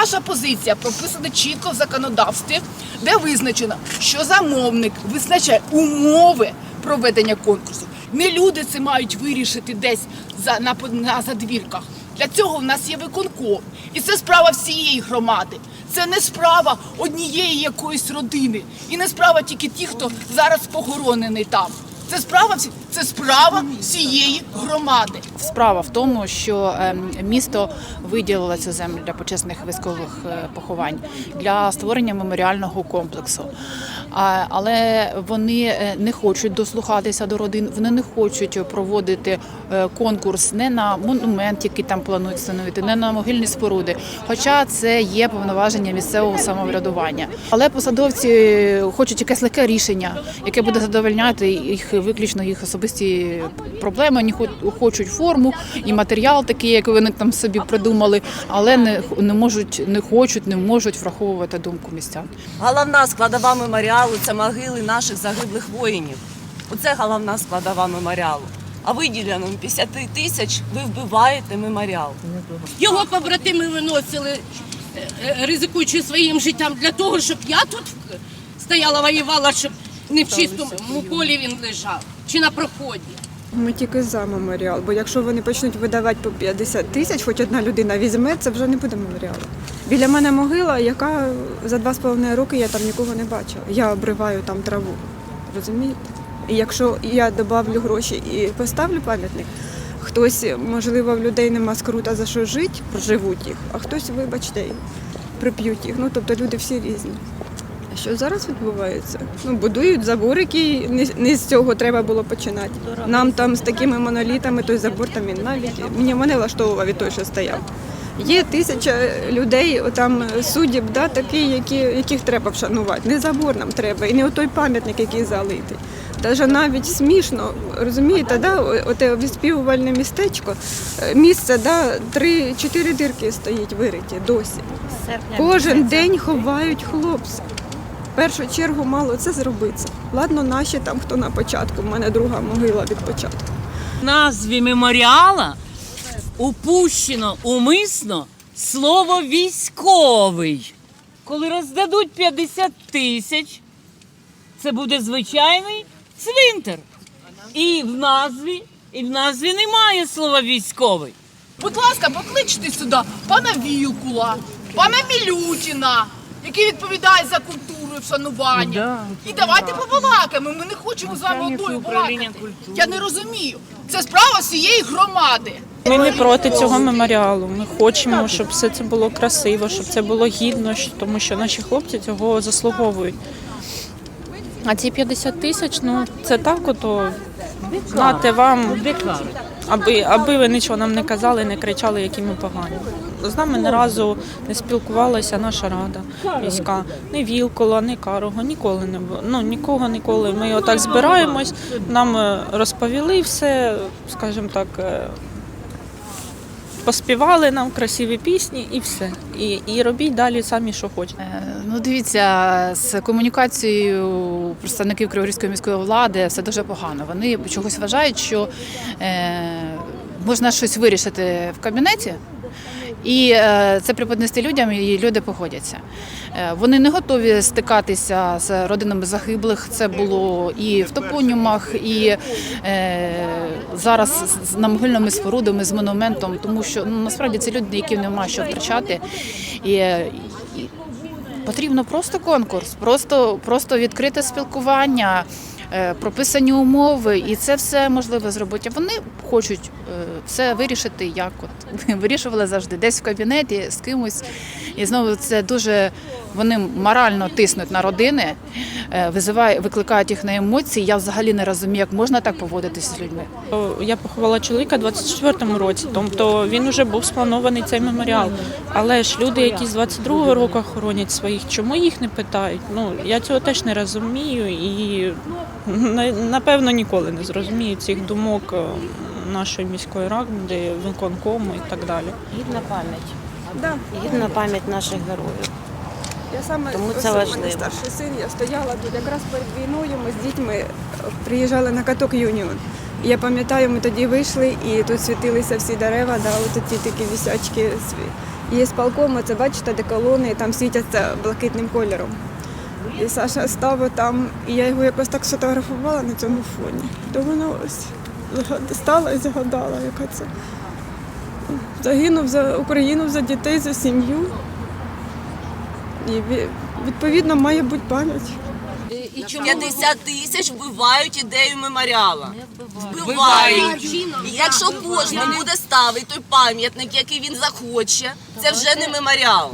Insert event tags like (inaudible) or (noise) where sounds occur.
ваша позиція прописана чітко в законодавстві, де визначено, що замовник визначає умови проведення конкурсу. Не люди це мають вирішити десь за на, на задвірках. Для цього в нас є виконком, і це справа всієї громади. Це не справа однієї якоїсь родини, і не справа тільки тих, хто зараз похоронений там. Це справа всі- це справа всієї громади. Справа в тому, що ем, місто виділило цю землю для почесних військових е, поховань для створення меморіального комплексу. Але вони е, не хочуть дослухатися до родин, вони не хочуть проводити е, конкурс не на монумент, який там планують встановити, не на могильні споруди. Хоча це є повноваження місцевого самоврядування. Але посадовці хочуть якесь легке рішення, яке буде задовольняти їх виключно їх особисті проблеми. Вони хо- хочуть форму і матеріал такий, як вони там собі придумали, але не, не можуть, не хочуть, не можуть враховувати думку містян. Головна складова меморіалу це могили наших загиблих воїнів. Оце головна складова меморіалу. А виділено 50 тисяч ви вбиваєте меморіал. Його побратими виносили, е, е, ризикуючи своїм життям для того, щоб я тут стояла, воювала, щоб не в чистому полі він лежав чи на проході. Ми тільки за меморіал, бо якщо вони почнуть видавати по 50 тисяч, хоч одна людина візьме, це вже не буде меморіал. Біля мене могила, яка за два з половиною роки я там нікого не бачила. Я обриваю там траву. Розумієте? І якщо я додавлю гроші і поставлю пам'ятник, хтось, можливо, в людей нема скрута за що жити, проживуть їх, а хтось, вибачте, прип'ють їх. Ну тобто люди всі різні. А що зараз відбувається? Ну, будують забор, який не, не з цього треба було починати. Нам там з такими монолітами той забор там він навіть мене влаштовував і той, що стояв. Є тисяча людей, там суддів, да, такі, які, яких треба вшанувати. Не забор нам треба, і не отой пам'ятник, який залитий. Даже навіть смішно, розумієте, да, оте відспівувальне містечко, е, місце, да, три-чотири дирки стоїть вириті досі. Кожен день ховають хлопців. В першу чергу мало це зробиться. Ладно, наші там, хто на початку, в мене друга могила від початку. В назві меморіала упущено умисно слово військовий. Коли роздадуть 50 тисяч, це буде звичайний цвинтар. І в назві, і в назві немає слова військовий. Будь ласка, покличте сюди пана Вілкула, пана Мілютіна, який відповідає за культуру і вшанування. І давайте побалакаємо. Ми не хочемо з вами одною балакати. Я не розумію. Це справа всієї громади. Ми не проти цього меморіалу. Ми хочемо, щоб все це було красиво, щоб це було гідно, тому що наші хлопці цього заслуговують. А ці 50 тисяч, ну це так, ото знати вам, аби, аби ви нічого нам не казали, не кричали, які ми погані. З нами ні разу не спілкувалася наша рада міська, ні Вілкола, ні Карого, ніколи не було. Ну нікого ніколи. Ми отак збираємось, нам е, розповіли все, скажімо так. Поспівали нам красиві пісні і все. І, і робіть далі самі, що хочете. Е, Ну, дивіться, з комунікацією представників Криворізької міської влади все дуже погано. Вони чогось вважають, що е, можна щось вирішити в кабінеті. І е, це преподнести людям, і люди погодяться. Е, вони не готові стикатися з родинами загиблих. Це було і в топонімах, і е, зараз з- намогильними спорудами, з монументом, тому що ну, насправді це люди, яким немає що втрачати. І, і Потрібно просто конкурс, просто, просто відкрите спілкування, прописані умови, і це все можливо зробити. Вони хочуть е, все вирішити, як от (laughs) вирішували завжди, десь в кабінеті з кимось. І знову це дуже вони морально тиснуть на родини, е, викликають їх на емоції. Я взагалі не розумію, як можна так поводитися з людьми. Я поховала чоловіка у 24-му році, тобто він вже був спланований цей меморіал. Але ж люди, які з 22-го року хоронять своїх, чому їх не питають? Ну я цього теж не розумію і напевно ніколи не зрозумію цих думок е, нашої міської ради, виконкому і так далі. Гідна пам'ять. Да. Гідна пам'ять наших героїв. Я саме Тому це важливо. старший син, я стояла тут якраз перед війною. Ми з дітьми е, приїжджали на каток Юніон. Я пам'ятаю, ми тоді вийшли і тут світилися всі дерева, да, от ті такі вісячки. сві- Є спалком, це бачите, де колони, і там світяться блакитним кольором. І Саша став там, і я його якось так сфотографувала на цьому фоні. То воно ось стала і згадала, яка це. Загинув за Україну, за дітей, за сім'ю. І відповідно має бути пам'ять. 50 тисяч вбивають ідею меморіала. Вбивають. Якщо кожен буде ставити той пам'ятник, який він захоче, це вже не меморіал.